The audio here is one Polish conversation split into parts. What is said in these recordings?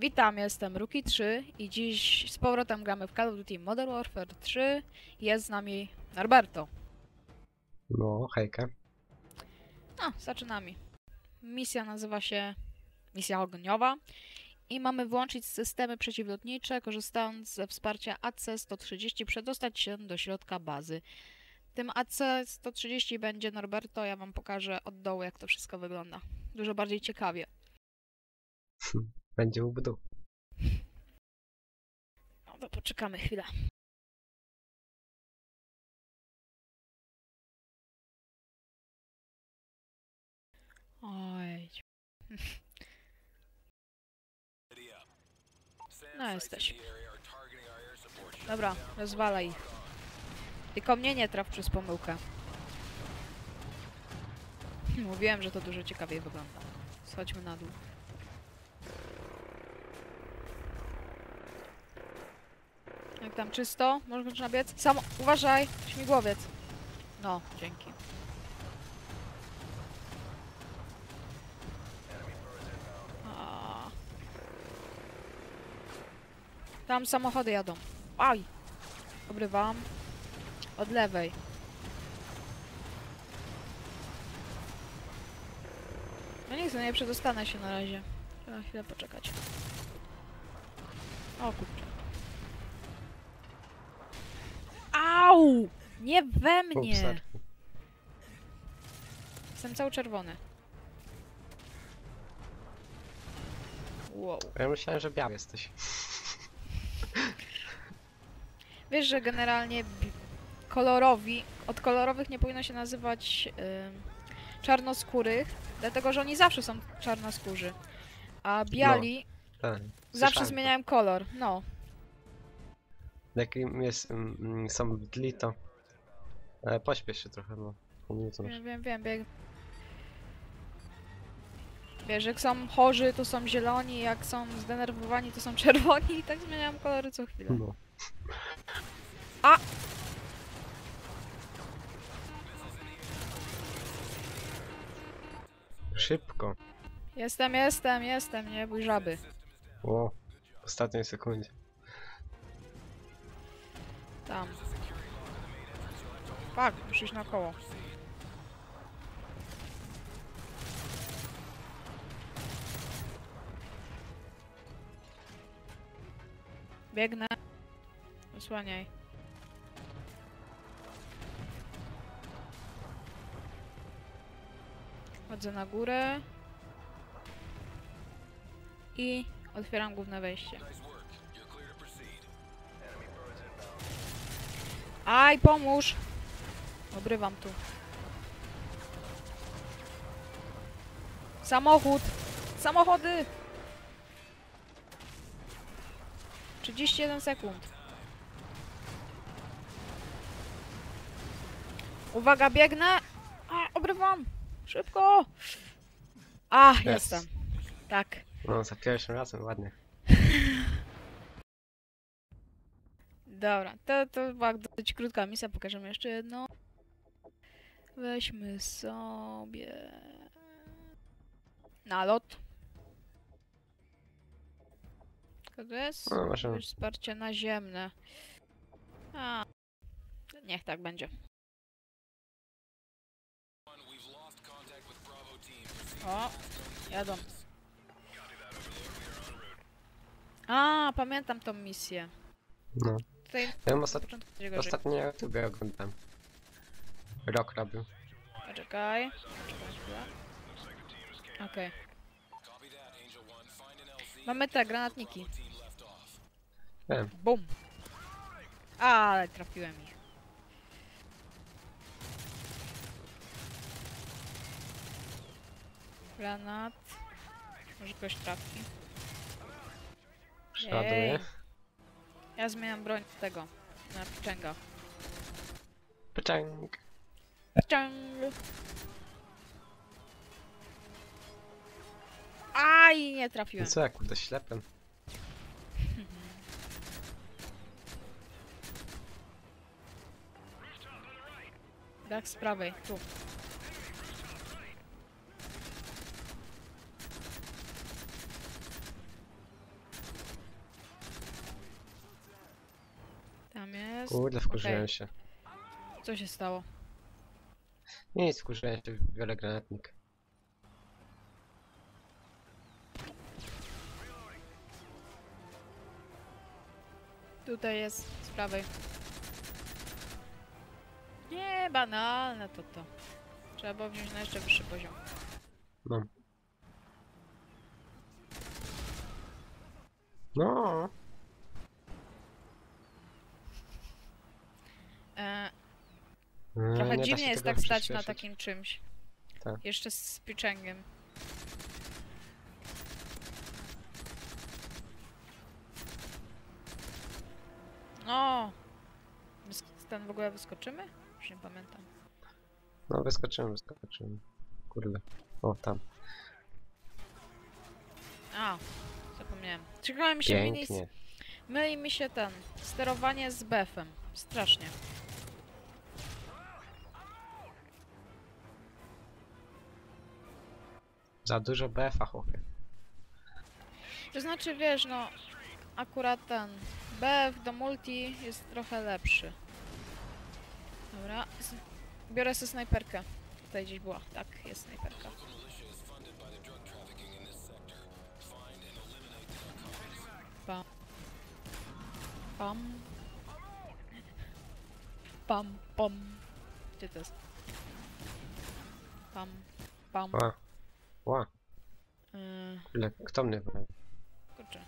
Witam, jestem Ruki3 i dziś z powrotem gramy w Call of Duty Modern Warfare 3. Jest z nami Norberto. No, hejka. No, zaczynamy. Misja nazywa się Misja Ogniowa i mamy włączyć systemy przeciwlotnicze, korzystając ze wsparcia AC-130, przedostać się do środka bazy. Tym AC-130 będzie Norberto, ja wam pokażę od dołu, jak to wszystko wygląda. Dużo bardziej ciekawie. Będzie ubdu. No to poczekamy chwilę. Oj. No jesteś. Dobra, rozwalaj ich. Tylko mnie nie traf przez pomyłkę. Mówiłem, że to dużo ciekawiej wygląda. Schodźmy na dół. Jak tam czysto? Możesz nabiec? Samo... Uważaj! Śmigłowiec. No, dzięki. Tam samochody jadą. Aj! Obrywam. Od lewej. No nie chcę, nie przedostanę się na razie. Trzeba chwilę poczekać. O kurczę. Au! Nie we mnie! Upsar. Jestem cały czerwony. Wow. Ja myślałem, że biały jesteś. Wiesz, że generalnie kolorowi, od kolorowych nie powinno się nazywać ym, czarnoskórych, dlatego że oni zawsze są czarnoskórzy. A biali Tak, zawsze zmieniają kolor. No. To. Jak im jest, mm, są bdli, to e, pośpiesz się trochę, no. Wiem, wiem, wiem. Bieg... Wiesz, jak są chorzy, to są zieloni, jak są zdenerwowani, to są czerwoni i tak zmieniają kolory co chwilę. No. A! Szybko. Jestem, jestem, jestem, nie bój żaby. O, w ostatniej sekundzie. Tam. Fuck, muszę iść na koło. Biegnę. Osłaniaj. Chodzę na górę. I otwieram główne wejście. Aj, pomóż! Obrywam tu. Samochód! Samochody! 31 sekund. Uwaga, biegnę! A, obrywam! Szybko! A, Jest. jestem. Tak. No, za pierwszym razem, ładnie. Dobra, to, to była dosyć krótka misja, pokażemy jeszcze jedno. Weźmy sobie... Nalot. Kogo jest? No, możemy. Już wsparcie naziemne. A, niech tak będzie. O, jadą. A, pamiętam tą misję. No. Tutaj Ja na ostat... ostatnio na YouTube oglądałem. Rok robił. Poczekaj. Okej. Mamy te granatniki. Wiem. Bum. Ale trafiłem ich. Granat. Może ktoś trafi. Przeładuję. Jej. Ja zmieniam broń tego. Na pczęga. Pociąg. Pczęg. Aj, nie trafiłem. co ja kurde ślepem? Tak, z prawej, tu. Kurde, wkurzyłem Okej. się. Co się stało? Nic, wkurzyłem się, biorę granatnik. Tutaj jest, z prawej. Nie, banalne to to. Trzeba było wziąć na jeszcze wyższy poziom. No. No, E, e, trochę nie dziwnie jest tak stać na takim czymś. Tak. Jeszcze z pieczęgiem. No. Ten w ogóle wyskoczymy? Już nie pamiętam. No, wyskoczyłem, wyskoczyłem. Kurde. O, tam. A, zapomniałem. Czekałem mi się. Pięknie. Myli mi się ten. Sterowanie z BF-em. Strasznie. Za dużo BF-a, chłopie. To znaczy, wiesz, no... Akurat ten... BF do multi jest trochę lepszy. Dobra. Biorę sobie snajperkę. Tutaj gdzieś była. Tak, jest snajperka. Pam. Pam. Pam, pam. Gdzie to jest? Pam, pam. Ła. Ła. Yy, Kurde, kto mnie wali? kurczę.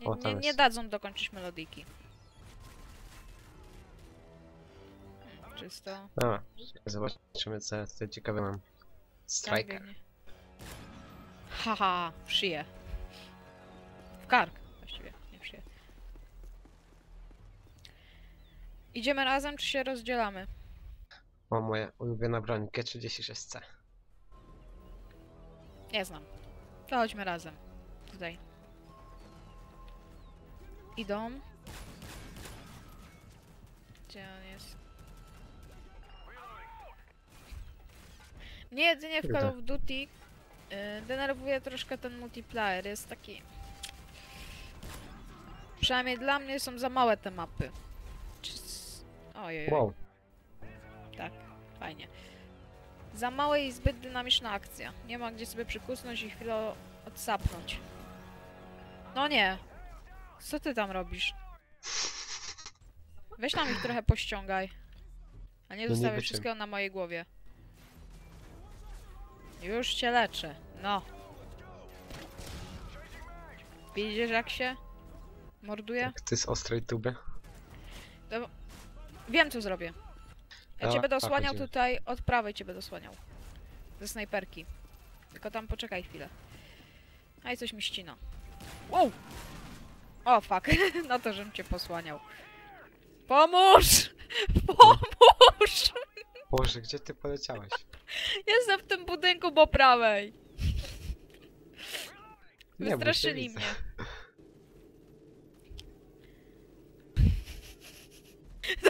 Nie, O, tam nie, nie jest. dadzą dokończyć melodyjki. Hmm, Czysto. Dobra, zobaczymy co ja tutaj ciekawe mam. Biegnie. Haha, w szyję. W kark właściwie, nie w szyję. Idziemy razem, czy się rozdzielamy? O, moja ulubiona broń, G36C. Nie znam. To chodźmy razem. Tutaj. Idą. Gdzie on jest? Mnie jedynie w Call of Duty yy, denerwuje troszkę ten multiplayer. Jest taki... Przynajmniej dla mnie są za małe te mapy. Ojej. Wow, Tak, fajnie. Za mała i zbyt dynamiczna akcja. Nie ma gdzie sobie przykusnąć i chwilę odsapnąć. No nie. Co ty tam robisz? Weź tam ich trochę pościągaj. A nie No zostawiaj niby wszystkiego na mojej głowie. Już cię leczę. No. Widzisz jak się morduje? jak ty z ostrej tuby. Wiem co zrobię. Ja cię będę osłaniał tutaj, od prawej cię będę osłaniał. Ze snajperki. Tylko tam poczekaj chwilę. A i coś mi ścina. Wow! O, fuck. no to, żebym cię posłaniał. Pomóż! Pomóż! Boże, gdzie ty poleciałeś? Jestem w tym budynku po prawej. Wystraszyli mnie.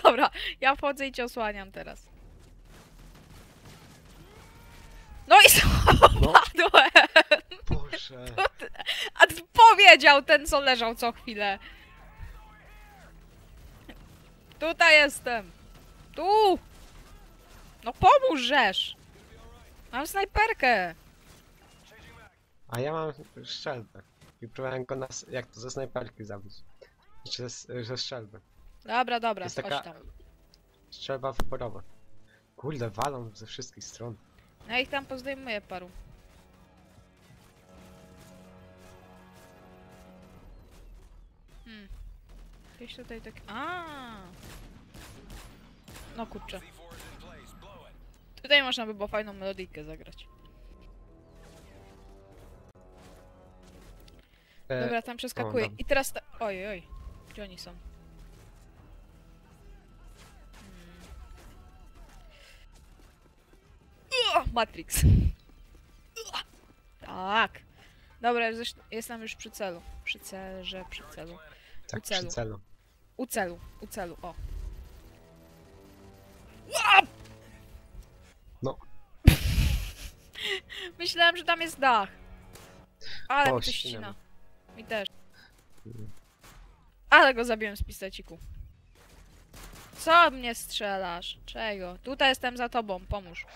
Dobra, ja wchodzę i cię osłaniam teraz. No i No, spadłem! Boże. A powiedział ten, co leżał co chwilę. Tutaj jestem. Tu! No pomóż, żeż! Mam snajperkę. A ja mam strzelbę. I próbowałem go nas, jak to ze snajperki zabić. Czy ze, ze strzelby. Dobra, dobra, Jest chodź taka tam. strzelba wyborowa. Kurde, walą ze wszystkich stron. Ja ich tam pozdejmuję paru. Hmm. Gdzieś tutaj tak... A. No kurczę. Tutaj można by było fajną melodyjkę zagrać. E, Dobra, tam przeskakuję. dobra. I teraz ta... Oj, oj. Gdzie oni są? Matrix. Tak. Dobra, jestem już przy celu. Przy celze, przy celu. tak u celu. przy celu. U celu, u celu, o. No. Myślałem, że tam jest dach. Ale O, mi to ścina. Mi też. Mhm. Ale go zabiłem z pisteciku. Co mnie strzelasz? Czego? Tutaj jestem za tobą, pomóż.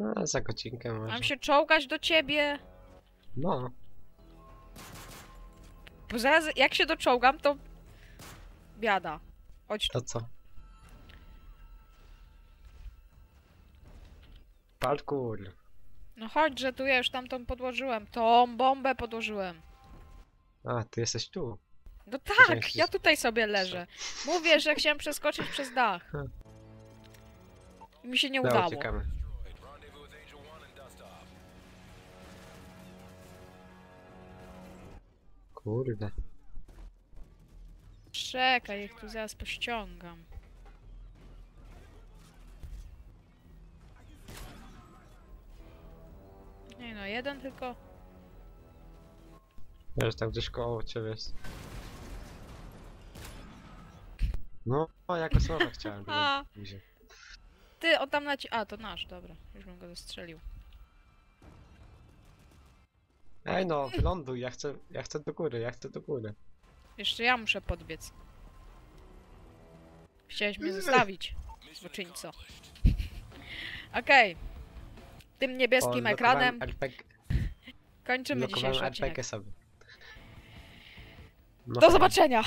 No, za godzinkę może. Mam się czołgać do ciebie? No, Bo zaraz jak się doczołgam, to... Biada. Chodź tu. to co? Parkour. No chodź, że tu ja już tamtą podłożyłem. Tą bombę podłożyłem. A, ty jesteś tu. No tak, ja tutaj sobie leżę. Mówię, że chciałem przeskoczyć przez dach. I mi się nie Dobra, udało. uciekamy. Kurde. Czekaj, ich tu zaraz pościągam. Nie no, jeden tylko. Wiesz, tam gdzieś koło ciebie jest. No, o, jako słowa chciałem. A. Ty, o tam naci... A, to nasz, dobra. Już bym go zastrzelił. Ej no, wyląduj, ja chcę, ja chcę do góry, ja chcę do góry. Jeszcze ja muszę podbiec. Chciałeś mnie zostawić, złoczyńco. Okej. Tym niebieskim O, ekranem RPG, kończymy dzisiejszy odcinek. Sobie. No Do fajnie. zobaczenia!